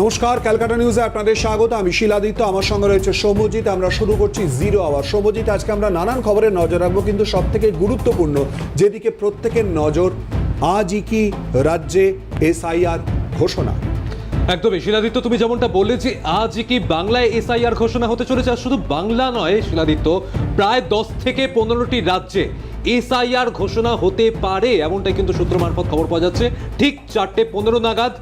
নমস্কার, ক্যালকাটা নিউজে আপনাদের স্বাগত। আমি শিলাদিত্য, আমার সঙ্গে রয়েছে সৌম্যজিৎ। আমরা শুরু করছি জিরো আওয়ার। সৌম্যজিৎ, আজকে আমরা নানান খবরে নজর রাখব, কিন্তু সব থেকে গুরুত্বপূর্ণ যেদিকে প্রত্যেকের নজর, আজই কি রাজ্যে এসআইআর ঘোষণা? একদমই। শিলাদিত্য, তুমি যেমনটা বললে যে আজ কি বাংলায় এসআইআর ঘোষণা হতে চলেছে, আর শুধু বাংলা নয়, শিলাদিত্য, প্রায় দশ থেকে পনেরোটি রাজ্যে এসআইআর ঘোষণা হতে পারে, এমনটাই কিন্তু সূত্র মারফত খবর পাওয়া যাচ্ছে। ঠিক চারটে পনেরো নাগাদ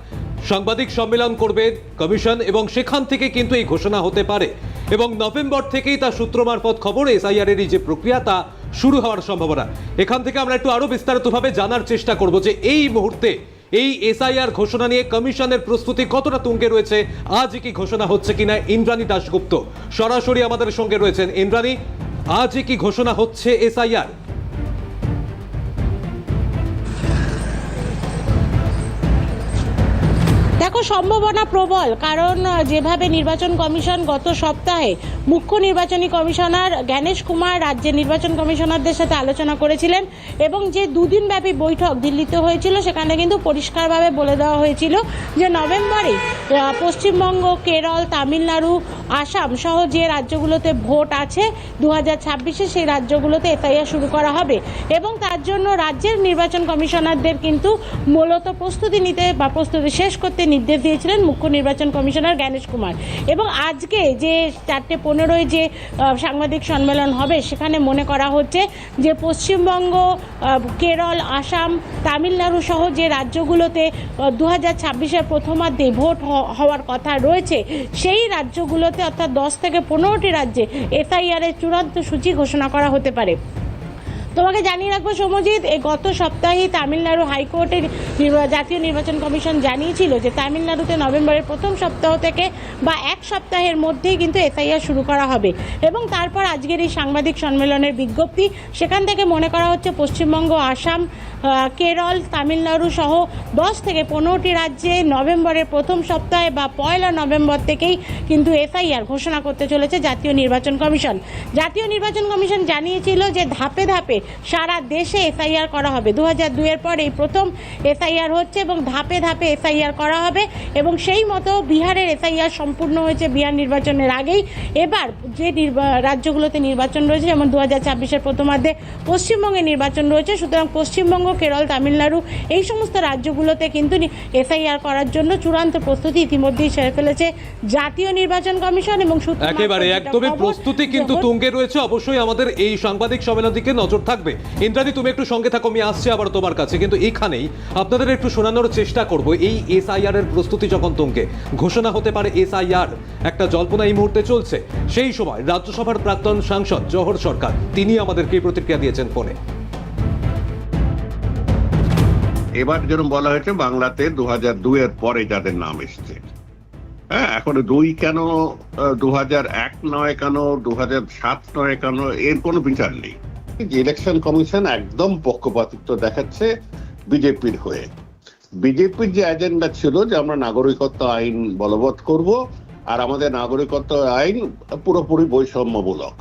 সাংবাদিক সম্মেলন করবে কমিশন এবং সেখান থেকে কিন্তু এই ঘোষণা হতে পারে। এবং নভেম্বর থেকেই তার সূত্র মারফত খবর এসআইআর এর যে প্রক্রিয়া তা শুরু হওয়ার সম্ভাবনা। এখান থেকে আমরা একটু আরও বিস্তারিতভাবে জানার চেষ্টা করব যে এই মুহূর্তে এই এসআইআর ঘোষণা নিয়ে কমিশনের প্রস্তুতি কতটা তুঙ্গে রয়েছে, আজ কি ঘোষণা হচ্ছে কিনা, ইন্দ্রাণী দাশগুপ্ত সরাসরি আমাদের সঙ্গে রয়েছেন। ইন্দ্রাণী, আজ কি ঘোষণা হচ্ছে এসআইআর? সম্ভাবনা প্রবল, কারণ যেভাবে নির্বাচন কমিশন গত সপ্তাহে মুখ্য নির্বাচনী কমিশনার জ্ঞানেশ কুমার রাজ্যের নির্বাচন কমিশনারদের সাথে আলোচনা করেছিলেন এবং যে দুদিন ব্যাপী বৈঠক দিল্লিতে হয়েছিল, সেখানে কিন্তু পরিষ্কারভাবে বলে দেওয়া হয়েছিল যে নভেম্বরে পশ্চিমবঙ্গ, কেরল, তামিলনাড়ু, আসাম সহ যে রাজ্যগুলোতে ভোট আছে দু হাজার ছাব্বিশে, সেই রাজ্যগুলোতে এফআইআর শুরু করা হবে এবং তার জন্য রাজ্যের নির্বাচন কমিশনারদের কিন্তু মূলত প্রস্তুতি নিতে বা প্রস্তুতি শেষ করতে নির্দেশ দিয়েছিলেন মুখ্য নির্বাচন কমিশনার জ্ঞানেশ কুমার। এবং আজকে যে চারটে পনেরোই যে সাংবাদিক সম্মেলন হবে, সেখানে মনে করা হচ্ছে যে পশ্চিমবঙ্গ কেরল, আসাম, তামিলনাড়ু সহ যে রাজ্যগুলোতে দু হাজার ছাব্বিশের প্রথমার্ধে ভোট হওয়ার কথা রয়েছে, সেই রাজ্যগুলোতে অর্থাৎ দশ থেকে পনেরোটি রাজ্যে এসআইআর এর চূড়ান্ত সূচি ঘোষণা করা হতে পারে। তোমাকে জানিয়ে রাখব সমজিৎ গত সপ্তাহে তামিলনাড়ু হাইকোর্টের জাতীয় নির্বাচন কমিশন জানিয়েছিল যে তামিলনাড়ুতে নভেম্বরের প্রথম সপ্তাহ থেকে বা এক সপ্তাহের মধ্যেই কিন্তু এসআইআর শুরু করা হবে। এবং তারপর আজকের এই সাংবাদিক সম্মেলনের বিজ্ঞপ্তি, সেখান থেকে মনে করা হচ্ছে পশ্চিমবঙ্গ, আসাম কেরল, তামিলনাড়ু সহ দশ থেকে পনেরোটি রাজ্যে নভেম্বরের প্রথম সপ্তাহে বা পয়লা নভেম্বর থেকেই কিন্তু এসআইআর ঘোষণা করতে চলেছে জাতীয় নির্বাচন কমিশন। জাতীয় নির্বাচন কমিশন জানিয়েছিল যে ধাপে ধাপে সারা দেশে এসআইআর করা হবে। দু হাজার দুইয়ের পর এই প্রথম এসআইআর হচ্ছে এবং ধাপে ধাপে এসআইআর করা হবে এবং সেই মতো বিহারের এসআইআর সম্পূর্ণ হয়েছে বিহার নির্বাচনের আগেই। এবার যে নির্বা- রাজ্যগুলোতে নির্বাচন রয়েছে যেমন দু হাজার ছাব্বিশের প্রথমার্ধে পশ্চিমবঙ্গে নির্বাচন রয়েছে সুতরাং পশ্চিমবঙ্গ কেরল তামিলনাড়ু এই সমস্ত রাজ্যগুলোতে কিন্তু এসআইআর করার জন্য চূড়ান্ত প্রস্তুতি ইতিমধ্যেই সেরে ফেলেছে জাতীয় নির্বাচন কমিশন এবং একেবারে একদমই প্রস্তুতি কিন্তু তুঙ্গে রয়েছে। অবশ্যই আমাদের এই সাংবাদিক সম্মেলন দিকে নজর থাকবে। ইন্দ্রাণী তুমি একটু সঙ্গে থাকো, আমি আসছি আবার তোমার কাছে। কিন্তু এখানেই আপনাদের একটু শোনানোর চেষ্টা করব এই এসআইআর এর প্রস্তুতি যখন তুঙ্গে। ঘোষণা হতে পারে এসআইআর। একটা জল্পনা এই মুহূর্তে চলছে। সেই সময় রাজ্যসভার প্রাক্তন সাংসদ জহর সরকার, তিনি আমাদেরকে প্রতিক্রিয়া দিয়েছেন ফোনে। এবার যেরকম বলা হয়েছে, বাংলাতে দু হাজার পরে যাদের নাম এসছে। হ্যাঁ এখন দুই কেন দু হাজার এক নয় কেন দু হাজার সাত নয় কেন, এর কোনো বিচার নেই। যে ইলেকশন কমিশন একদম পক্ষপাতিত্ব দেখাচ্ছে বিজেপির হয়ে। বিজেপির যে এজেন্ডা ছিল যে আমরা নাগরিকত্ব আইন বলবৎ করব আর আমাদের নাগরিকত্ব আইন পুরোপুরি বৈষম্যমূলক।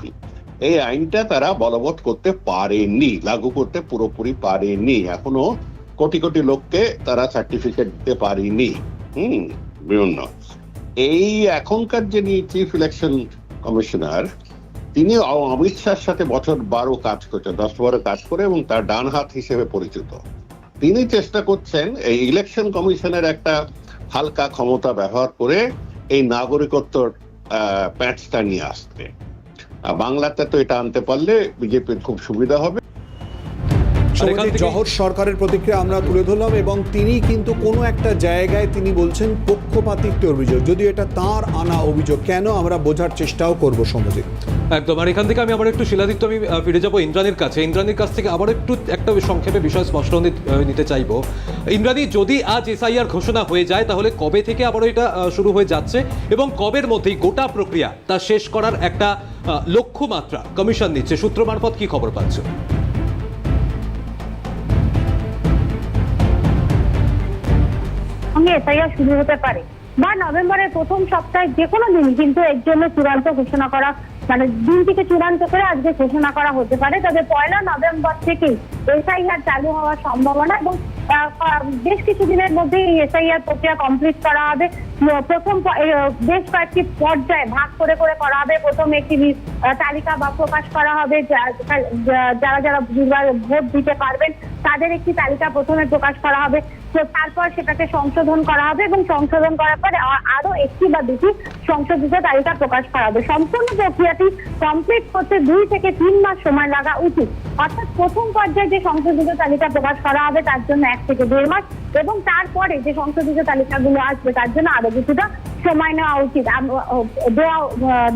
এই আইনটা তারা বলবৎ করতে পারেনি, লাগু করতে পুরোপুরি পারেনি। এখনও কোটি কোটি লোককে তারা সার্টিফিকেট দিতে পারেনি। হুম, বিভিন্ন। এই এখনকার যিনি চিফ ইলেকশন কমিশনার তিনি অমিত শাহর সাথে বছর বারো কাজ করছেন, দশ বারো কাজ করে এবং তার ডান হাত হিসেবে পরিচিত। তিনি চেষ্টা করছেন এই ইলেকশন কমিশনের একটা হালকা ক্ষমতা ব্যবহার করে এই নাগরিকত্ব প্যাচটা নিয়ে আসতে। বাংলাতে তো এটা আনতে পারলে বিজেপির খুব সুবিধা হবে। জহর সরকারের প্রতিক্রিয়া আমরা তুলে ধরলাম এবং তিনি কিন্তু কোনো একটা জায়গায় তিনি বলছেন পক্ষপাতিত্বের অভিযোগ। যদি এটা তার আনা অভিযোগ কেন আমরা বোঝার চেষ্টাও করব সৌম্যজিৎ একদম আর এখান থেকে আমি আবার একটু শিলাদিত্য আমি ফিরে যাব ইন্দ্রাণীর কাছে। ইন্দ্রাণীর কাছ থেকে আবার একটু একটা সংক্ষেপে বিষয় স্পষ্ট নিতে চাইব। ইন্দ্রাণী যদি আজ এসআইআর ঘোষণা হয়ে যায় তাহলে কবে থেকে আবারও এটা শুরু হয়ে যাচ্ছে এবং কবের মধ্যেই গোটা প্রক্রিয়া তা শেষ করার একটা লক্ষ্যমাত্রা কমিশন নিচ্ছে? সূত্র মারফত কি খবর পাচ্ছ? সঙ্গে এসআইআর শুরু হতে পারে। বা নভেম্বরের প্রথম সপ্তাহে যে কোনো দিন কিন্তু এর জন্য চূড়ান্ত ঘোষণা করা মানে দিনটিকে চূড়ান্ত করে আজকে ঘোষণা করা হতে পারে। তবে পয়লা নভেম্বর থেকেই এসআইআর চালু হওয়ার সম্ভাবনা এবং বেশ কিছু দিনের মধ্যে এই এসআইআর প্রক্রিয়া কমপ্লিট করা হবে। প্রথম বেশ কয়েকটি পর্যায়ে ভাগ করে করে করা হবে। প্রথম একটি তালিকা বা প্রকাশ করা হবে যারা যারা ভোট দিতে পারবেন, তাদের একটি তালিকা প্রথমে প্রকাশ করা হবে। তো তারপর সেটাকে সংশোধন করা হবে এবং সংশোধন করার পরে আরও একটি বা দুটি সংশোধিত তালিকা প্রকাশ করা হবে। সম্পূর্ণ প্রক্রিয়াটি কমপ্লিট করতে দুই থেকে তিন মাস সময় লাগা উচিত। অর্থাৎ প্রথম পর্যায়ে যে সংশোধিত তালিকা প্রকাশ করা হবে তার জন্য এক থেকে দেড় মাস এবং তারপরে যে সংশোধিত তালিকাগুলো আসবে তার জন্য আরও কিছুটা সময় নেওয়া উচিত। দেওয়া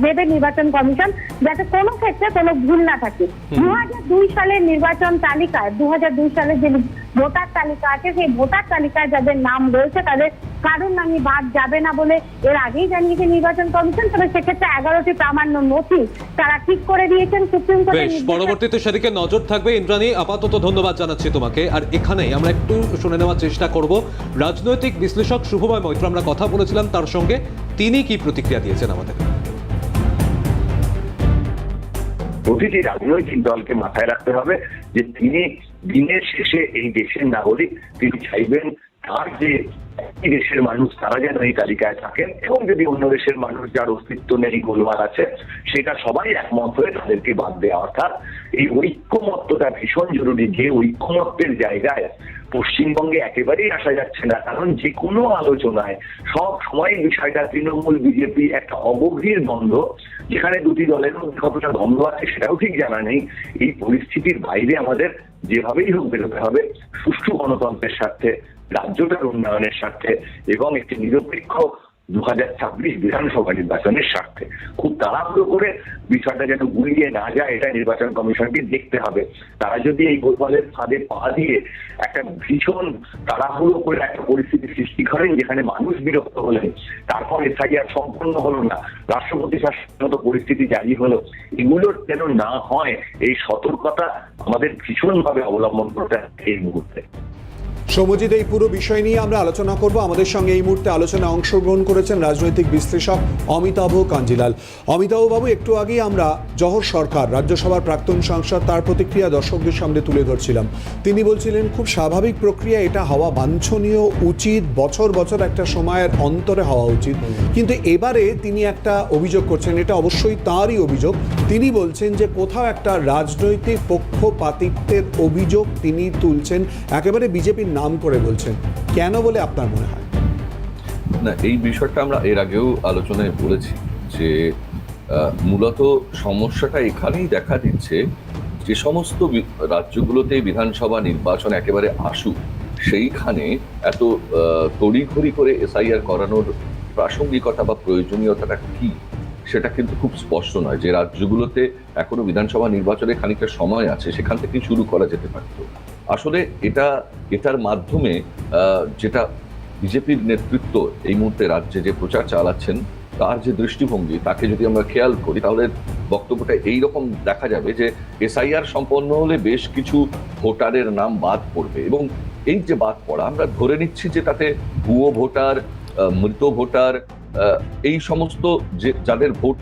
দেবে নির্বাচন কমিশন যাতে কোনো ক্ষেত্রে কোনো ভুল না থাকে। দু হাজার দুই সালের নির্বাচন তালিকায় দু হাজার দুই সালের যে ভোটার তালিকা আছে সেই ভোটার তালিকায় যাদের নাম রয়েছে তাদের কারোর নামই বাদ যাবে না বলে এর আগেই জানিয়েছে নির্বাচন কমিশন তবে সেক্ষেত্রে এগারোটি প্রামাণ্য নথি তারা ঠিক করে দিয়েছেন সুপ্রিম কোর্টের পরবর্তীতে সেদিকে নজর থাকবে। ইন্দ্রাণী আপাতত ধন্যবাদ জানাচ্ছি তোমাকে। আর এখানেই আমরা একটু শুনে নেওয়ার চেষ্টা করব। রাজনৈতিক বিশ্লেষক শুভময় মৈত্র আমরা কথা বলেছিলাম তার সঙ্গে। তিনি কি প্রতিক্রিয়া দিয়েছেন আমাদের? প্রতিটি রাজনৈতিক দলকে মাথায় রাখতে হবে যে তিনি দিনের শেষে এই দেশের নাগরিক তিনি চাইবেন তার যে একই দেশের মানুষ, তারা যেন এই তালিকায় থাকেন এবং যদি অন্য দেশের মানুষ যার অস্তিত্ব নেই, গোলমাল আছে, সেটা সবাই একমত হয়ে তাদেরকে বাদ দেওয়া অর্থাৎ এই ঐক্যমত্যটা ভীষণ জরুরি যে ঐক্যমত্যের জায়গায় পশ্চিমবঙ্গে একেবারেই আসা যাচ্ছে না, কারণ যে কোনো আলোচনায় সব সময় বিষয়টা তৃণমূল, বিজেপি একটা অগভীর দ্বন্দ্ব, যেখানে দুটি দলের কতটা দ্বন্দ্ব আছে সেটাও ঠিক জানা নেই। এই পরিস্থিতির বাইরে আমাদের যেভাবেই হোক বেরোতে হবে, সুষ্ঠু গণতন্ত্রের স্বার্থে, রাজ্যটার উন্নয়নের স্বার্থে, এবং একটি নিরপেক্ষ দু হাজার ছাব্বিশ বিধানসভা নির্বাচনের স্বার্থে। খুব তাড়াহুড়ো করে বিষয়টা যেন গুলিয়ে না যায়, এটা নির্বাচন কমিশনকে দেখতে হবে। তারা যদি এই গোলমালের ফাঁদে পা দিয়ে একটা ভীষণ তাড়াহুড়ো করে একটা পরিস্থিতি সৃষ্টি করেন, যেখানে মানুষ বিরক্ত হলেন, তারপর এসআইআর সম্পন্ন হলো না। রাষ্ট্রপতি শাসনের মতো পরিস্থিতি জারি হলো। এগুলোর যেন না হয়, এই সতর্কতা আমাদের ভীষণভাবে অবলম্বন করতে এই মুহূর্তে। সৌম্যজিৎ এই পুরো বিষয় নিয়ে আমরা আলোচনা করব। আমাদের সঙ্গে এই মুহূর্তে আলোচনায় অংশগ্রহণ করেছেন রাজনৈতিক বিশ্লেষক অমিতাভ কাঞ্জিলাল। অমিতাভ বাবু, একটু আগেই আমরা জহর সরকার, রাজ্যসভার প্রাক্তন সাংসদ, তার প্রতিক্রিয়া দর্শকদের সামনে তুলে ধরছিলাম। তিনি বলছিলেন, খুব স্বাভাবিক প্রক্রিয়া, এটা হওয়া বাঞ্ছনীয়, উচিত, বছর বছর একটা সময়ের অন্তরে হওয়া উচিত। কিন্তু এবারে তিনি একটা অভিযোগ করছেন, এটা অবশ্যই তাঁরই অভিযোগ। তিনি বলছেন যে, কোথাও একটা রাজনৈতিক পক্ষপাতিত্বের অভিযোগ তিনি তুলছেন। একেবারে বিজেপির নাম করে বলছেন, কেন বলে আপনার মনে হয়? না, এই বিষয়টা আমরা এর আগেও আলোচনায় বলেছি যে মূলত সমস্যাটা এখানেই দেখা দিচ্ছে যে সমস্ত রাজ্যগুলোতে বিধানসভা নির্বাচন একেবারে আসুক, সেইখানে এত তড়িঘড়ি করে এসআইআর করানোর প্রাসঙ্গিকতা বা প্রয়োজনীয়তাটা কি? সেটা কিন্তু খুব স্পষ্ট নয় যে রাজ্যগুলোতে এখনও বিধানসভা নির্বাচনে খানিকটা সময় আছে, সেখান থেকে শুরু করা যেতে পারত। আসলে এটা, এটার মাধ্যমে যেটা বিজেপির নেতৃত্ব এই মুহূর্তে রাজ্যে যে প্রচার চালাচ্ছেন, তার যে দৃষ্টিভঙ্গি, তাকে যদি আমরা খেয়াল করি, তাহলে বক্তব্যটা এই রকম দেখা যাবে যে এসআইআর সম্পন্ন হলে বেশ কিছু ভোটারের নাম বাদ পড়বে। এবং এই যে বাদ পড়া, আমরা ধরে নিচ্ছি যে তাতে ভুয়ো ভোটার মৃত ভোটার এই সমস্ত যে, যাদের ভোট,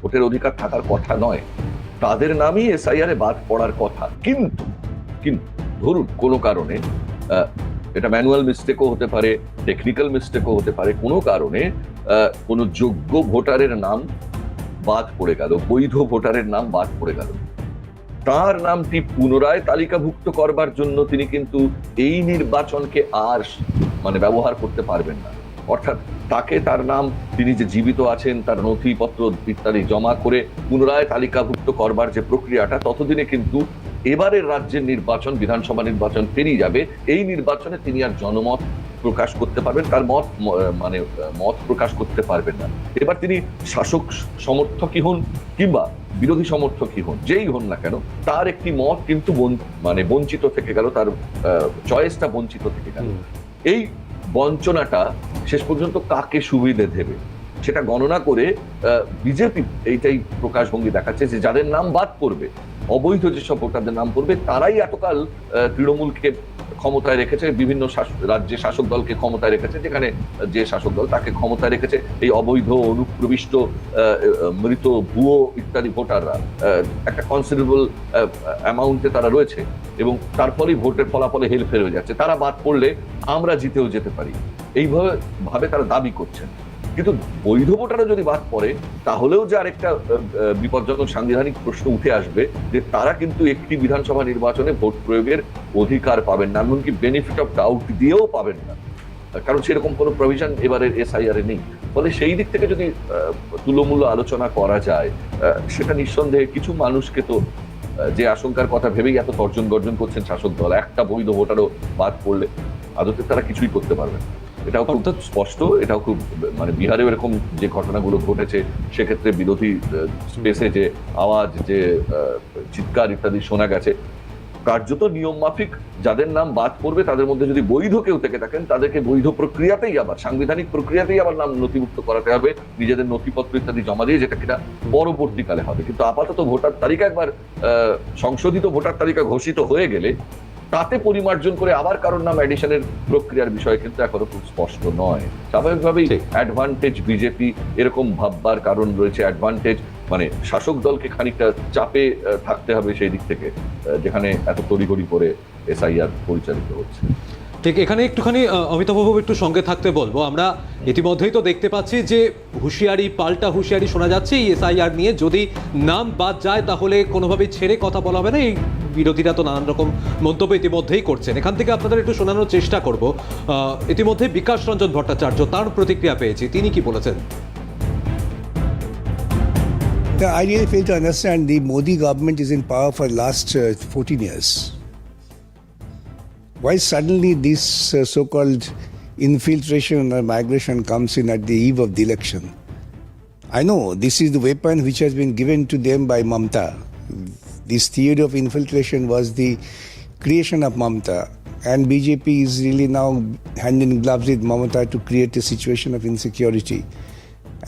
ভোটের অধিকার থাকার কথা নয়, তাদের নামই এসআইআর বাদ পড়ার কথা। কিন্তু কিন্তু ধরুন কোনো কারণে এটা ম্যানুয়াল মিস্টেকও হতে পারে, টেকনিক্যাল মিস্টেকও হতে পারে, কোনো কারণে কোনো যোগ্য ভোটারের নাম বাদ পড়ে গেল, বৈধ ভোটারের নাম বাদ পড়ে গেল। তার নামটি পুনরায় তালিকাভুক্ত করবার জন্য তিনি কিন্তু এই নির্বাচনকে আর মানে ব্যবহার করতে পারবেন না। অর্থাৎ তাকে তার নাম, তিনি যে জীবিত আছেন, তার নথিপত্র ইত্যাদি জমা করে পুনরায় তালিকাভুক্ত করবার যে প্রক্রিয়াটা, ততদিনে কিন্তু এবারের রাজ্যের নির্বাচন বিধানসভা নির্বাচন পেরিয়ে যাবে। এই নির্বাচনে তিনি আর জনমত প্রকাশ করতে পারবেন তার মত মানে মত প্রকাশ করতে পারবেন না। এবার তিনি শাসক সমর্থকই হন কিংবা বিরোধী সমর্থকই হন যেই হন না কেন তার একটি মত কিন্তু মানে বঞ্চিত থেকে গেল তার চয়েসটা বঞ্চিত থেকে গেল। এই বঞ্চনাটা শেষ পর্যন্ত কাকে সুবিধে দেবে? সেটা গণনা করে বিজেপি এইটাই প্রকাশভঙ্গি দেখাচ্ছে যে যাদের নাম বাদ পড়বে অবৈধ যেসব ভোটারদের নাম পড়বে, তারাই এতকাল তৃণমূলকে ক্ষমতায় রেখেছে, বিভিন্ন রাজ্যে শাসক দলকে ক্ষমতায় রেখেছে, যেখানে যে শাসক দল তাকে ক্ষমতায় রেখেছে, এই অবৈধ, অনুপ্রবিষ্ট মৃত ভুয়ো ইত্যাদি ভোটাররা একটা কনসিডারেবল অ্যামাউন্টে তারা রয়েছে এবং তার ফলেই ভোটের ফলাফলে হেলফেল হয়ে যাচ্ছে। তারা বাদ পড়লে আমরা জিতেও যেতে পারি। এইভাবে ভাবে তারা দাবি করছেন। কিন্তু বৈধ ভোটারও যদি বাদ পড়ে, তাহলেও যে আরেকটা বিপজ্জনক সাংবিধানিক প্রশ্ন উঠে আসবে যে তারা কিন্তু একটি বিধানসভা নির্বাচনে ভোট প্রয়োগের অধিকার পাবেন না, এমনকি বেনিফিট অফ ডাউট দিয়েও পাবেন না। কারণ সেরকম কোনো প্রভিশন এবারের এসআইআর এ নেই। ফলে সেই দিক থেকে যদি তুলোমূল্য আলোচনা করা যায় সেটা নিঃসন্দেহে কিছু মানুষকে তো যে আশঙ্কার কথা ভেবেই এত তর্জন গর্জন করছেন শাসক দল, একটা বৈধ ভোটারও বাদ পড়লে আদতে তারা কিছুই করতে পারবে না। এটাও খুব স্পষ্ট এটাও খুব মানে বিহারে এরকম যে ঘটনাগুলো ঘটেছে সেক্ষেত্রে বিরোধী স্পেসে যে আওয়াজ যে চিৎকার ইত্যাদি শোনা গেছে কার্যত নিয়ম মাফিক যাদের নাম বাদ পড়বে তাদের মধ্যে যদি বৈধ কেউ থেকে থাকেন তাদেরকে বৈধ প্রক্রিয়াতেই আবার সাংবিধানিক প্রক্রিয়াতেই আবার নাম নথিভুক্ত করাতে হবে নিজেদের নথিপত্র ইত্যাদি জমা দিয়ে যেটা কিনা পরবর্তীকালে হবে। কিন্তু আপাতত ভোটার তালিকা একবার আহ, সংশোধিত ভোটার তালিকা ঘোষিত হয়ে গেলে তাতে পরিমার্জন করে আবার কারোর নাম অ্যাডিশনের প্রক্রিয়ার বিষয় কিন্তু এখনও খুব স্পষ্ট নয়। স্বাভাবিকভাবেই অ্যাডভান্টেজ বিজেপি এরকম ভাববার কারণ রয়েছে। অ্যাডভান্টেজ মানে শাসক দলকে খানিকটা চাপে থাকতে হবে সেই দিক থেকে যেখানে এত তড়িঘড়ি করে এসআইআর পরিচালিত হচ্ছে। ঠিক এখানে একটুখানি অমিতাভবাবু একটু সঙ্গে থাকতে বলব। আমরা ইতিমধ্যেই তো দেখতে পাচ্ছি যে হুঁশিয়ারি পাল্টা হুঁশিয়ারি শোনা যাচ্ছে এই এসআইআর নিয়ে। যদি নাম বাদ যায় তাহলে কোনোভাবেই ছেড়ে কথা বলা হবে না। এই বিরোধীরা তো নানান রকম মন্তব্য ইতিমধ্যেই করছেন। এখান থেকে আপনাদের একটু শোনানোর চেষ্টা করব। ইতিমধ্যে বিকাশ রঞ্জন ভট্টাচার্য তার প্রতিক্রিয়া পেয়েছি। তিনি কি বলেছেন? I really fail to understand. The Modi government is in power for the last uh, 14 years. Why suddenly this uh, so-called infiltration or migration comes in at the eve of the election? I know this is the weapon which has been given to them by Mamta. This theory of infiltration was the creation of Mamta. And BJP is really now hand in gloves with Mamata to create a situation of insecurity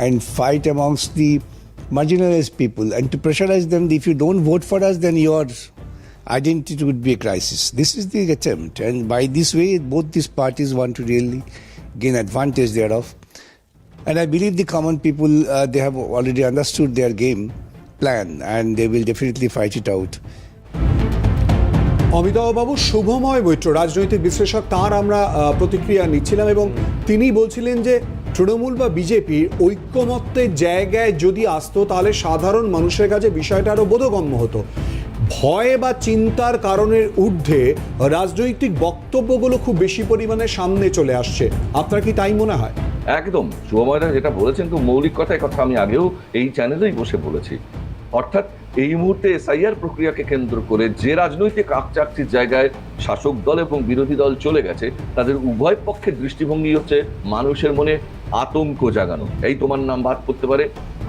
and fight amongst the marginalized people and to pressurize them if you don't vote for us then your identity would be a crisis this is the attempt and by this way both these parties want to really gain advantage thereof and i believe the common people uh, they have already understood their game plan and they will definitely fight it out অমিতাভবাবু Shubhamoy Maitra রাজনৈতিক বিশ্লেষক তার আমরা প্রতিক্রিয়া নিচ্ছিলাম এবং তিনি বলছিলেন যে তৃণমূল বা বিজেপির ঐক্যমত্যের জায়গায় যদি আসতো তাহলে সাধারণ মানুষের কাছে বিষয়টা আরও বোধগম্য হতো ভয় বা চিন্তার কারণের ঊর্ধ্বে রাজনৈতিক বক্তব্যগুলো খুব বেশি পরিমাণে সামনে চলে আসছে। আপনার কি তাই মনে হয়? একদম। শুভময়দা যেটা বলেছেন তো মৌলিক কথায়, কথা আমি আগেও এই চ্যানেলেই বসে বলেছি। অর্থাৎ এই মুহূর্তে এসআইআর প্রক্রিয়াকে কেন্দ্র করে যে রাজনৈতিক আকচাকচির জায়গায় শাসক দল এবং বিরোধী দল চলে গেছে, তাদের উভয় পক্ষের দৃষ্টিভঙ্গি হচ্ছে মানুষের মনে আতঙ্ক জাগানো। এই তোমার নাম ভাত করতে পারে,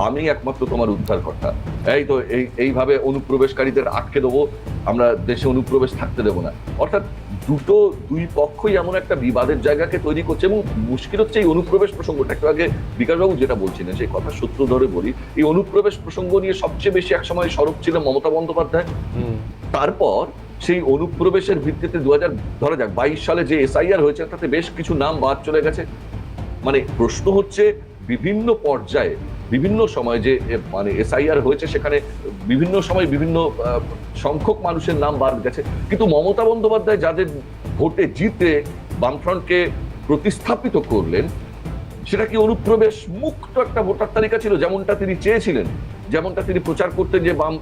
আমি একমাত্র তোমার উদ্ধারকর্তা এই তো এই, এইভাবে অনুপ্রবেশকারীদের আটকে দেবো, আমরা দেশে অনুপ্রবেশ থাকতে দেবো না। অর্থাৎ দুটো দুই পক্ষই এমন একটা বিবাদের জায়গাকে তৈরি করছে এবং মুশকিল হচ্ছে এই অনুপ্রবেশ প্রসঙ্গটা। একটু আগে বিকাশবাবু যেটা বলছিলেন সেই কথা সূত্র ধরে বলি এই অনুপ্রবেশ প্রসঙ্গ নিয়ে সবচেয়ে বেশি একসময় সরব ছিল মমতা বন্দ্যোপাধ্যায়। তারপর সেই অনুপ্রবেশের ভিত্তিতে দু হাজার ধরা যাক বাইশ সালে যে এসআইআর হয়েছে তাতে বেশ কিছু নাম বাদ চলে গেছে। মানে প্রশ্ন হচ্ছে বিভিন্ন পর্যায়ে বিভিন্ন সময় যে মানে এসআইআর হয়েছে সেখানে বিভিন্ন সময় বিভিন্ন সংখ্যক মানুষের নাম বাদ গেছে। কিন্তু মমতা বন্দ্যোপাধ্যায় যাদের ভোটে জিতে বামফ্রন্টকে প্রতিস্থাপিত করলেন, সেটা কি অনুপ্রবেশ মুক্ত একটা ভোটার তালিকা ছিল? যেমনটা তিনি চেয়েছিলেন, যেমনটা তিনি প্রচার করতেন যে, বাম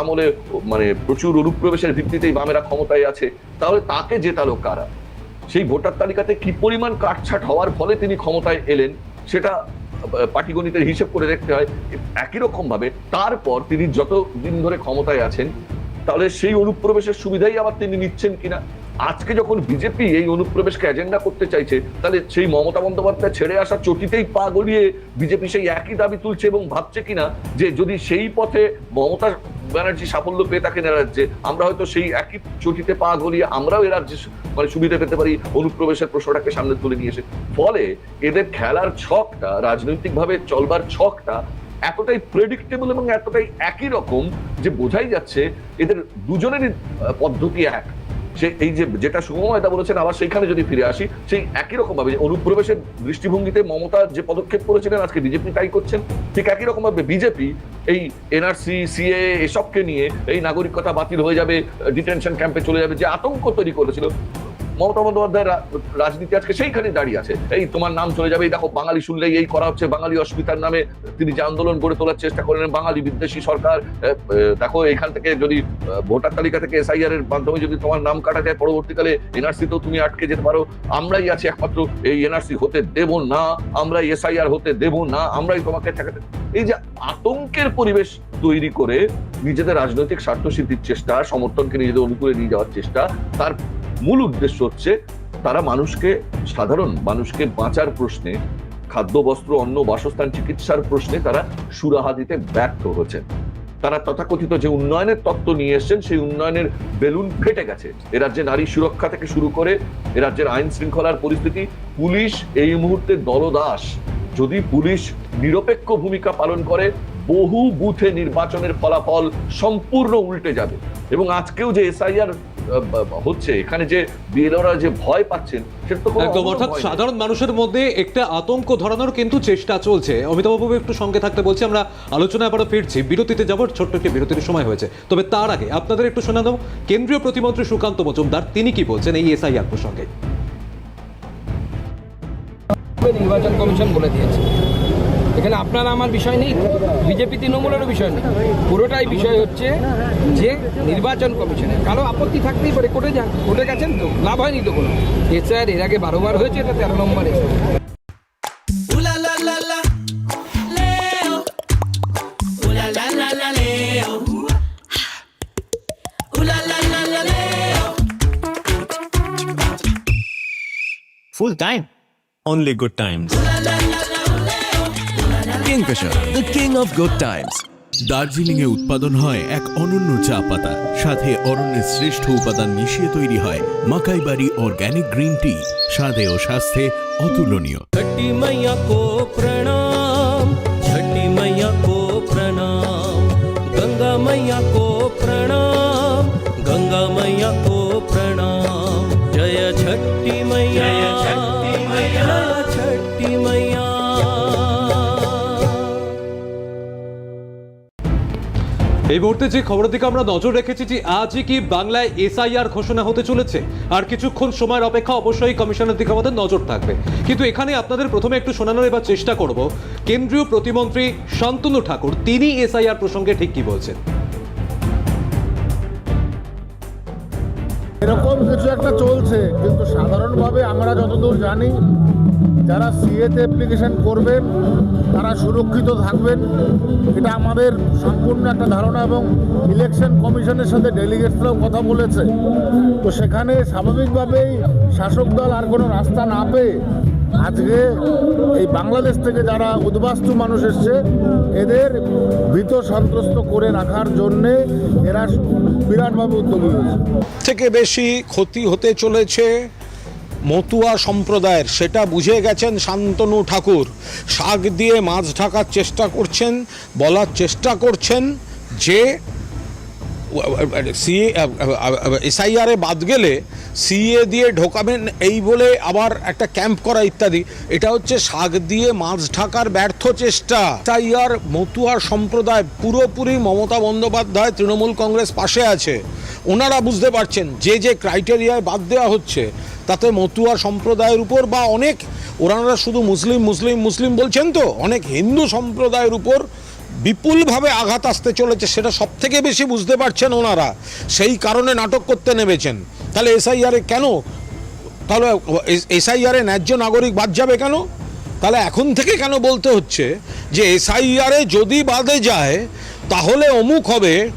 আমলে মানে প্রচুর অনুপ্রবেশের ভিত্তিতেই বামেরা ক্ষমতায় আছে, তাহলে তাকে জেতালো কারা? সেই ভোটার তালিকাতে কি পরিমাণ কাটছাট হওয়ার ফলে তিনি ক্ষমতায় এলেন, সেটা পাটিগণিতের হিসেব করে দেখতে হয়, একই রকমভাবে তারপর তিনি যত দিন ধরে ক্ষমতায় আছেন, তাহলে সেই অনুপ্রবেশের সুবিধাই আবার তিনি নিচ্ছেন কিনা? আজকে যখন বিজেপি এই অনুপ্রবেশকে এজেন্ডা করতে চাইছে, তাহলে সেই মমতা বন্দ্যোপাধ্যায় ছেড়ে আসা চটিতেই পা গড়িয়ে বিজেপি সেই একই দাবি তুলছে এবং ভাবছে কিনা যে যদি সেই পথে মমতা ব্যানার্জি সাফল্য পেয়ে এ রাজ্যে। আমরা হয়তো সেই একই চটিতে পা গলিয়ে আমরাও এ রাজ্যে মানে সুবিধা পেতে পারি অনুপ্রবেশের প্রশ্নটাকে সামনে তুলে নিয়ে ফলে এদের খেলার ছকটা, রাজনৈতিকভাবে চলবার ছকটা এতটাই প্রেডিক্টেবল এবং এতটাই একই রকম যে বোঝাই যাচ্ছে এদের দুজনেরই পদ্ধতি এক। সে এই যে যেটা শুভময়দা বলেছেন, আবার সেইখানে যদি ফিরে আসি, সেই একই রকম ভাবে যে অনুপ্রবেশের দৃষ্টিভঙ্গিতে মমতা যে পদক্ষেপ করেছিলেন, আজকে বিজেপি তাই করছেন, ঠিক একই রকম ভাবে বিজেপি এই এনআরসি সিএ এসবকে নিয়ে এই নাগরিকতা বাতিল হয়ে যাবে ডিটেনশন ক্যাম্পে চলে যাবে, যে আতঙ্ক তৈরি করেছিল মমতা বন্দ্যোপাধ্যায়ের রা- রাজনীতি আজকে সেইখানে দাঁড়িয়ে আছে। এই তোমার নাম চলে যাবে, এই দেখো বাঙালি শুনলেই এই করা হচ্ছে, বাঙালি অস্মিতার নামে তিনি যে আন্দোলন গড়ে তোলার চেষ্টা করলেন, বাঙালি বিদ্বেষী সরকার দেখো এখান থেকে যদি ভোটার তালিকা থেকে এসআইআর এর মাধ্যমে যদি তোমার নাম কাটা যায়, পরবর্তীকালে এনআরসি তেও তুমি আটকে যেতে পারো। আমরাই আছি একমাত্র, এই এনআরসি হতে দেব না, আমরাই এসআইআর হতে দেব না, আমরাই তোমাকে ঠেকাতে এই যে আতঙ্কের পরিবেশ তৈরি করে নিজেদের রাজনৈতিক স্বার্থ সিদ্ধির চেষ্টা, সমর্থনকে নিজেদের অনুকূলে নিয়ে যাওয়ার চেষ্টা, তার মূল উদ্দেশ্য হচ্ছে তারা মানুষকে, সাধারণ মানুষকে বাঁচার প্রশ্নে, খাদ্য, বস্ত্র, অন্ন, বাসস্থান, চিকিৎসার প্রশ্নে তারা সুরাহা দিতে ব্যর্থ হচ্ছেন তারা তথাকথিত যে উন্নয়নের তত্ত্ব নিয়ে এসেছেন, সেই উন্নয়নের বেলুন ফেটে গেছে। এ রাজ্যে নারী সুরক্ষা থেকে শুরু করে এ রাজ্যের আইন শৃঙ্খলার পরিস্থিতি, পুলিশ এই মুহূর্তে দলদাস। যদি পুলিশ নিরপেক্ষ ভূমিকা পালন করে, বহু বুথে নির্বাচনের ফলাফল সম্পূর্ণ উল্টে যাবে। এবং আজকেও যে এসআইআর হচ্ছে এখানে যে বিএলওরা যে ভয় পাচ্ছেন সেটা তো একদম অর্থাৎ সাধারণ মানুষের মধ্যে একটা আতঙ্ক ধরানোর কিন্তু চেষ্টা চলছে। অমিতাভবাবু একটু সঙ্গে থাকতে বলছি আমরা আলোচনায় আবারও ফিরছি। বিরতিতে যাব ছোট্ট একটি বিরতির সময় হয়েছে। তবে তার আগে আপনাদের একটু শোনা দাও কেন্দ্রীয় প্রতিমন্ত্রী সুকান্ত মজুমদার তিনি কি বলছেন এই এসআইআর প্রসঙ্গে? নির্বাচন কমিশন বলে দিয়েছে। এখানে আপনার আমার বিষয় নেই বিজেপি তৃণমূলেরও বিষয় নেই পুরোটাই বিষয় হচ্ছে যে নির্বাচন কমিশনের কারও আপত্তি থাকতেই পারে কোর্টে যান কোর্টে গেছেন তো লাভ হয়নি তো কোনো এসআর এর আগে বারোবার হয়েছে এটা তেরো নম্বর SR. Full time. Only good times. Kingfisher, the king of good times Darjeeling এ উৎপাদন হয় এক অনন্য চা পাতা। সাথে অরণ্যের শ্রেষ্ঠ উপাদান মিশিয়ে তৈরি হয় মাকাইবাড়ি অর্গ্যানিক গ্রিন টি। স্বাদে ও স্বাস্থ্যে অতুলনীয়। এই মুহূর্তে যে খবরের দিকে আমরা নজর রেখেছি যে আজই কি বাংলায় এসআইআর ঘোষণা হতে চলেছে? আর কিছুক্ষণ সময়ের অপেক্ষা অবশ্যই কমিশনের দিকে আমাদের নজর থাকবে। কিন্তু এখানে আপনাদের প্রথমে একটু শোনানোর এবার চেষ্টা করব। কেন্দ্রীয় প্রতিমন্ত্রী শান্তনু ঠাকুর, তিনি এসআইআর প্রসঙ্গে ঠিক কি বলছেন? এরকম কিছু একটা চলছে, কিন্তু সাধারণভাবে আমরা যতদূর জানি যারা সিএতে অ্যাপ্লিকেশন করবেন, তারা সুরক্ষিত থাকবেন। এটা আমাদের সম্পূর্ণ একটা ধারণা এবং ইলেকশন কমিশনের সাথে ডেলিগেটসরাও কথা বলেছে। তো সেখানে স্বাভাবিকভাবেই শাসক দল আর কোনো রাস্তা না পেয়ে আজকে এই বাংলাদেশ থেকে যারা উদ্বাস্তু মানুষ এসছে, এদের ভীত সন্ত্রস্ত করে রাখার জন্যে এরা বিরাটভাবে উদ্যোগী হয়েছে। থেকে বেশি ক্ষতি হতে চলেছে মতুয়া সম্প্রদায়ের, সেটা বুঝে গেছেন শান্তনু ঠাকুর। শাক দিয়ে মাছ ঢাকার চেষ্টা করছেন, বলার চেষ্টা করছেন যে সিএ এসআইআরে বাদ গেলে সিএ দিয়ে ঢোকাবেন এই বলে আবার একটা ক্যাম্প করা ইত্যাদি। এটা হচ্ছে শাক দিয়ে মাছ ঢাকার ব্যর্থ চেষ্টা। এসআইআর মতুয়া সম্প্রদায় পুরোপুরি মমতা বন্দ্যোপাধ্যায় তৃণমূল কংগ্রেস পাশে আছে। ওনারা বুঝতে পারছেন যে যে ক্রাইটেরিয়ায় বাদ দেওয়া হচ্ছে, তাতে মতুয়া সম্প্রদায়ের উপর বা অনেক, ওনারা শুধু মুসলিম মুসলিম মুসলিম বলছেন তো, অনেক হিন্দু সম্প্রদায়ের উপর বিপুলভাবে আঘাত আসতে চলেছে সেটা সব থেকে বেশি বুঝতে পারছেন ওনারা। সেই কারণে নাটক করতে নেমেছেন। তাহলে এসআইআরে কেন? তাহলে এসআইআরে ন্যায্য নাগরিক বাদ যাবে কেন? তাহলে এখন থেকে কেন বলতে হচ্ছে যে এসআইআরে যদি বাদে যায়, তাহলে অমুক হবে।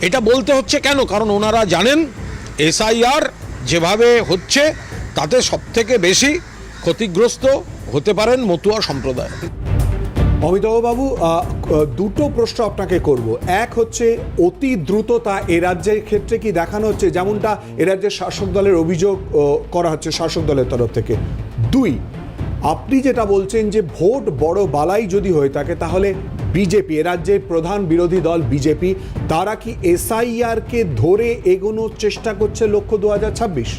এটা বলতে হচ্ছে কেন? কারণ ওনারা জানেন এসআইআর যেভাবে হচ্ছে, তাতে সব থেকে বেশি ক্ষতিগ্রস্ত হতে পারেন মতুয়া সম্প্রদায়। অমিতাভবাবু দুটো প্রশ্ন আপনাকে করব। এক হচ্ছে, অতি দ্রুততা এ রাজ্যের ক্ষেত্রে কি দেখানো হচ্ছে? যেমনটা এ রাজ্যের শাসক দলের অভিযোগ করা হচ্ছে শাসক দলের তরফ থেকে। দুই, আপনি যেটা বলছেন যে ভোট বড় বালাই যদি হয়ে থাকে, তাহলে বিজেপি, এ রাজ্যের প্রধান বিরোধী দল বিজেপি, তারা কি এসআইআর কে ধরে এগোনোর চেষ্টা করছে লক্ষ্য দু হাজার ছাব্বিশ?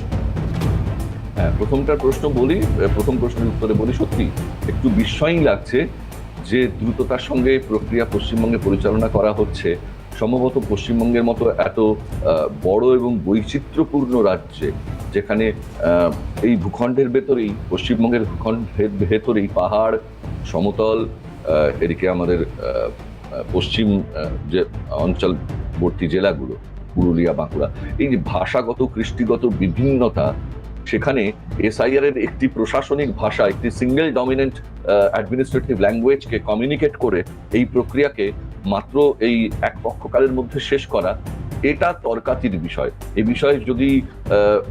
হ্যাঁ প্রথমটার প্রশ্ন বলি প্রথম প্রশ্নের উত্তরে বলি, সত্যি একটু বিস্ময়ই লাগছে। যে দ্রুততার সঙ্গে প্রক্রিয়া পশ্চিমবঙ্গে পরিচালনা করা হচ্ছে, সম্ভবত পশ্চিমবঙ্গের মতো এত বড় এবং বৈচিত্র্যপূর্ণ রাজ্যে, যেখানে এই ভূখণ্ডের ভেতরেই, পশ্চিমবঙ্গের ভূখণ্ডের ভেতরেই পাহাড়, সমতল এদিকে আমাদের পশ্চিম যে অঞ্চলবর্তী জেলাগুলো, পুরুলিয়া, বাঁকুড়া, এই যে ভাষাগত, কৃষ্টিগত বিভিন্নতা সেখানে এসআইআর এর একটি প্রশাসনিক ভাষা, একটি সিঙ্গেল ডমিনেন্ট অ্যাডমিনিস্ট্রেটিভ ল্যাঙ্গুয়েজকে কমিউনিকেট করে এই প্রক্রিয়াকে মাত্র এই এক পক্ষকালের মধ্যে শেষ করা, এটা তর্কাতির বিষয়। এই বিষয়ে যদি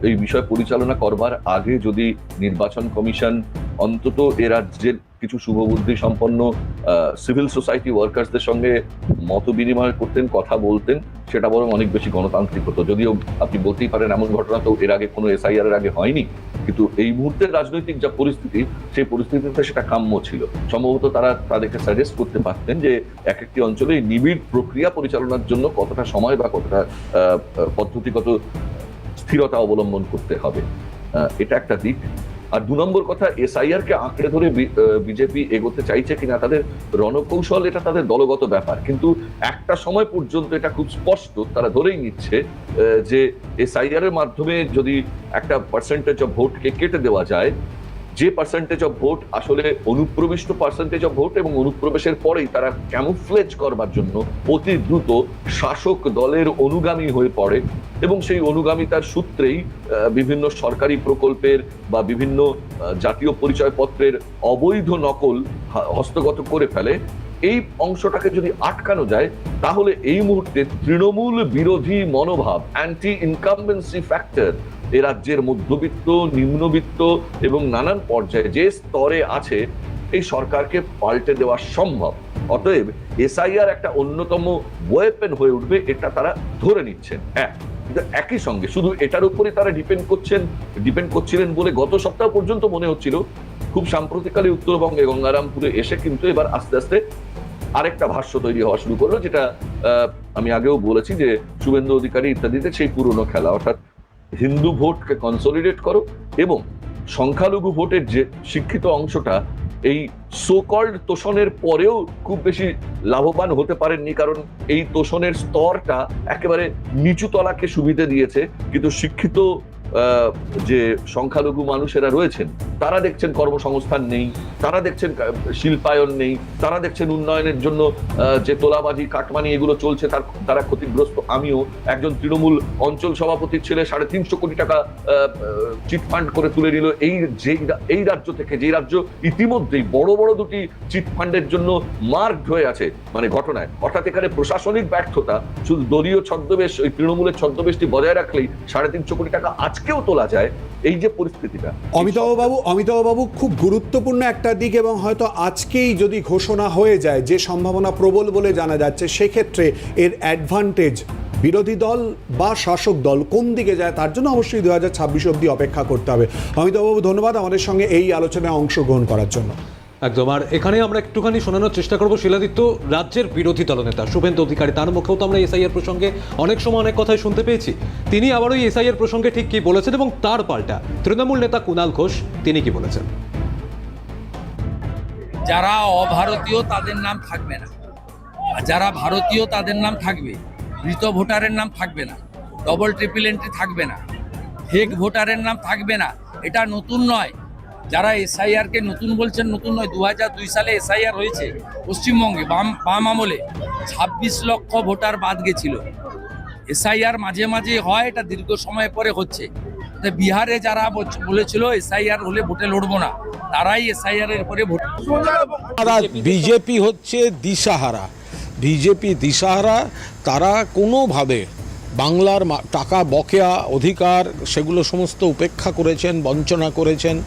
এই বিষয় পরিচালনা করবার আগে যদি নির্বাচন কমিশন অন্তত এ রাজ্যের কিছু শুভবুদ্ধি সম্পন্ন সিভিল সোসাইটি ওয়ার্কার্সদের সঙ্গে মত বিনিময় করতেন, কথা বলতেন সেটা বরং অনেক বেশি গণতান্ত্রিক হতো। যদিও আপনি বলতেই পারেন এমন ঘটনা তো এর আগে কোনো এসআইআর এর আগে হয়নি, কিন্তু এই মুহূর্তের রাজনৈতিক যা পরিস্থিতি, সেই পরিস্থিতিতে সেটা কাম্য ছিল। সম্ভবত তারা তাদেরকে সাজেস্ট করতে পারতেন যে এক একটি অঞ্চলে নিবিড় প্রক্রিয়া পরিচালনার জন্য কতটা সময় বা কতটা পদ্ধতিগত স্থিরতা অবলম্বন করতে হবে। এটা একটা দিক। আর দু নম্বর কথা এসআইআর কে আঁকড়ে ধরে বিজেপি এগোতে চাইছে কিনা, তাদের রণকৌশল এটা তাদের দলগত ব্যাপার। কিন্তু একটা সময় পর্যন্ত এটা খুব স্পষ্ট, তারা ধরেই নিচ্ছে যে এসআইআর এর মাধ্যমে যদি একটা পার্সেন্টেজ অফ ভোটকে কেটে দেওয়া যায় যে পার্সেন্টেজ অফ ভোট আসলে অনুপ্রবিষ্ট পার্সেন্টেজ অফ ভোট এবং অনুপ্রবেশের পরেই তারা ক্যামুফ্লেজ করবার জন্য অতি দ্রুত শাসক দলের অনুগামী হয়ে পড়ে এবং সেই অনুগামিতার সূত্রেই বিভিন্ন সরকারি প্রকল্পের বা বিভিন্ন জাতীয় পরিচয়পত্রের অবৈধ নকল হস্তগত করে ফেলে। এই অংশটাকে যদি আটকানো যায়, তাহলে এই মুহূর্তে তৃণমূল বিরোধী মনোভাব অ্যান্টি ইনকামবেন্সি ফ্যাক্টর এ রাজ্যের মধ্যবিত্ত, নিম্নবিত্ত এবং নানান পর্যায়ে যে স্তরে আছে, এই সরকারকে পাল্টে দেওয়া সম্ভব। অতএব এসআইআর একটা অন্যতম ওয়েপেন হয়ে উঠবে, এটা তারা ধরে নিচ্ছেন। এক কিন্তু একই সঙ্গে শুধু এটার উপরে তারা ডিপেন্ড করছেন ডিপেন্ড করছিলেন বলে গত সপ্তাহ পর্যন্ত মনে হচ্ছিল, খুব সাম্প্রতিককালে উত্তরবঙ্গে গঙ্গারামপুরে এসে কিন্তু এবার আস্তে আস্তে আরেকটা ভাষ্য তৈরি হওয়া শুরু করল, যেটা আমি আগেও বলেছি যে শুভেন্দু অধিকারী ইত্যাদিতে সেই পুরনো খেলা, অর্থাৎ হিন্দু ভোটকে কনসলিডেট করো এবং সংখ্যালঘু ভোটের যে শিক্ষিত অংশটা, এই সোকল্ড তোষণের পরেও খুব বেশি লাভবান হতে পারেননি কারণ এই তোষণের স্তরটা একেবারে নিচু তলাকে সুবিধে দিয়েছে। কিন্তু শিক্ষিত যে সংখ্যালঘু মানুষেরা রয়েছেন, তারা দেখছেন কর্মসংস্থান নেই, তারা দেখছেন শিল্পায়ন নেই, তারা দেখছেন উন্নয়নের জন্য যে তোলাবাজি, কাটমানি এগুলো চলছে, তার, তারা ক্ষতিগ্রস্ত। আমিও একজন তৃণমূল অঞ্চল সভাপতির ছেলে সাড়ে তিনশো কোটি টাকা চিটফান্ড করে তুলে নিল। এই রা- এই রাজ্য থেকে যেই রাজ্য ইতিমধ্যেই বড় বড় দুটি চিটফান্ডের জন্য মার্কড হয়ে আছে মানে ঘটনায়। অর্থাৎ এখানে প্রশাসনিক ব্যর্থতা, শুধু দলীয় ছদ্মবেশ, ওই তৃণমূলের ছদ্মবেশটি বজায় রাখলেই সাড়ে তিনশো কোটি টাকা আজকেও তোলা যায় এই যে পরিস্থিতিটা। অমিতাভবাবু অমিতাভবাবু অমিতাভ বাবু খুব গুরুত্বপূর্ণ একটা দিক এবং হয়তো আজকেই যদি ঘোষণা হয়ে যায়, যে সম্ভাবনা প্রবল বলে জানা যাচ্ছে, সেক্ষেত্রে এর অ্যাডভান্টেজ বিরোধী দল বা শাসক দল কোন দিকে যায় তার জন্য অবশ্যই দু হাজার ছাব্বিশ অব্দি অপেক্ষা করতে হবে। অমিতাভবাবু, ধন্যবাদ আমাদের সঙ্গে এই আলোচনায় অংশগ্রহণ করার জন্য। একদম। আর এখানে আমরা একটুখানি শোনানোর চেষ্টা করব শিলাদিত্য, রাজ্যের বিরোধী দলনেতা। শুভেন্দু অধিকারী, তার মুখেও তো আমরা এসআইআর প্রসঙ্গে অনেক সময় অনেক কথাই শুনতে পেয়েছি। তিনি আবার ওই এসআইআর প্রসঙ্গে ঠিক কি বলেছেন এবং তার পাল্টা। তৃণমূল নেতা কুণাল ঘোষ, তিনি কি বলেছেন? যারা অভারতীয়, তাদের নাম থাকবে না। আর যারা ভারতীয়, তাদের নাম থাকবে। মৃত ভোটারের নাম থাকবে না। ডবল ট্রিপল এন্ট্রি থাকবে না। ফেক ভোটারের নাম থাকবে না। এটা নতুন নয়। যারা এসআইআর কে নতুন বলছেন, নতুন নয় দু দুই সালে এসআইআর হয়েছে পশ্চিমবঙ্গে, বাম বাম আমলে ছাব্বিশ লক্ষ ভোটার বাদ গেছিল। এসআইআর মাঝে মাঝে হয়, এটা দীর্ঘ সময় পরে হচ্ছে। বিহারে যারা বলছ- বলেছিল এসআইআর হলে ভোটে লড়বো না, তারাই এসআইআর এর পরে ভোট বিজেপি হচ্ছে দিশাহারা। বিজেপি দিশাহারা, তারা কোনোভাবে বাংলার টাকা বকেয়া অধিকার, সেগুলো সমস্ত উপেক্ষা করেছেন, বঞ্চনা করেছেন।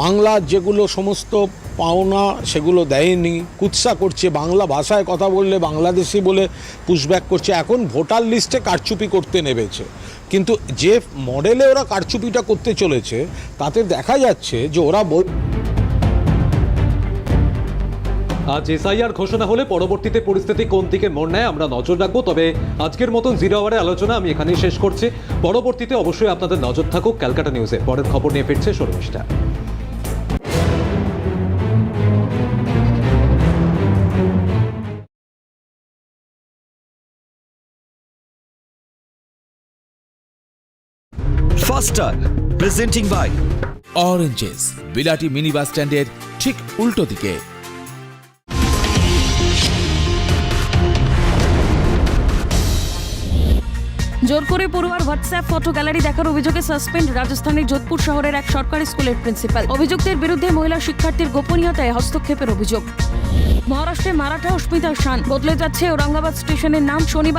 বাংলার যেগুলো সমস্ত পাওনা সেগুলো দেয়নি, কুৎসা করছে, বাংলা ভাষায় কথা বললে বাংলাদেশি বলে পুশব্যাক করছে, এখন ভোটার লিস্টে কারচুপি করতে নেমেছে। কিন্তু যে মডেলে ওরা কারচুপিটা করতে চলেছে, তাতে দেখা যাচ্ছে যে ওরা বল আজ এসআইআর ঘোষণা হলে পরবর্তীতে পরিস্থিতি কোন দিকে মোড় নেয় আমরা নজর রাখব, তবে আজকের মতন জিরো আওয়ারে আলোচনা আমি এখানেই শেষ করছি। পরবর্তীতে অবশ্যই আপনাদের নজর থাকুক ক্যালকাটা নিউজে পরের খবর নিয়ে ফিরছে Sharmistha Faster, presenting by oranges বিলাটি mini bus স্ট্যান্ডের ঠিক উল্টো দিকে। জোর করে পড়ুয়ার হোয়াটসঅ্যাপ ফটো গ্যালারি দেখার অভিযোগে সাসপেন্ড রাজস্থানের যোধপুর শহরের এক সরকারি স্কুলের প্রিন্সিপাল। অভিযুক্তের বিরুদ্ধে মহিলা শিক্ষার্থীর গোপনীয়তায় হস্তক্ষেপের অভিযোগ। মহারাষ্ট্রে মারাঠা অস্মিতা শান বদলে যাচ্ছে ঔরঙ্গাবাদ স্টেশনের নাম শনিবার